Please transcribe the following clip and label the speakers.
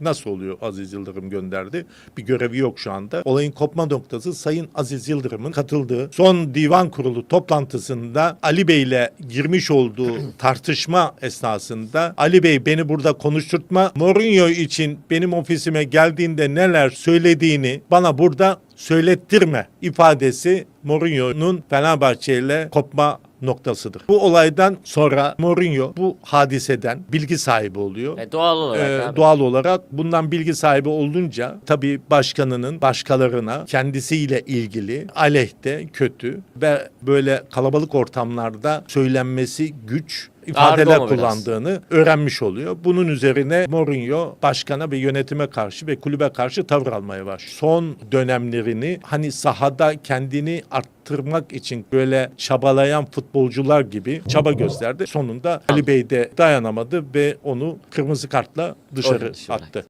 Speaker 1: Nasıl oluyor Aziz Yıldırım gönderdi? Bir görevi yok şu anda. Olayın kopma noktası Sayın Aziz Yıldırım'ın katıldığı son divan kurulu toplantısında Ali Bey ile girmiş olduğu tartışma esnasında Ali Bey beni burada konuşturtma. Mourinho için benim ofisime geldiğinde neler söylediğini bana burada söylettirme ifadesi Mourinho'nun Fenerbahçe ile kopma noktasıdır. Bu olaydan sonra Mourinho bu hadiseden bilgi sahibi oluyor.
Speaker 2: E, doğal olarak
Speaker 1: Ee,
Speaker 2: abi.
Speaker 1: doğal olarak bundan bilgi sahibi olunca tabii başkanının başkalarına kendisiyle ilgili aleyhte kötü ve böyle kalabalık ortamlarda söylenmesi güç ifadeler
Speaker 2: mu biraz?
Speaker 1: kullandığını öğrenmiş oluyor. Bunun üzerine Mourinho başkana ve yönetime karşı ve kulübe karşı tavır almaya başlıyor. Son dönemlerini hani sahada kendini arttırmak için böyle çabalayan futbolcular gibi çaba gösterdi. Sonunda Ali Bey de dayanamadı ve onu kırmızı kartla dışarı attı.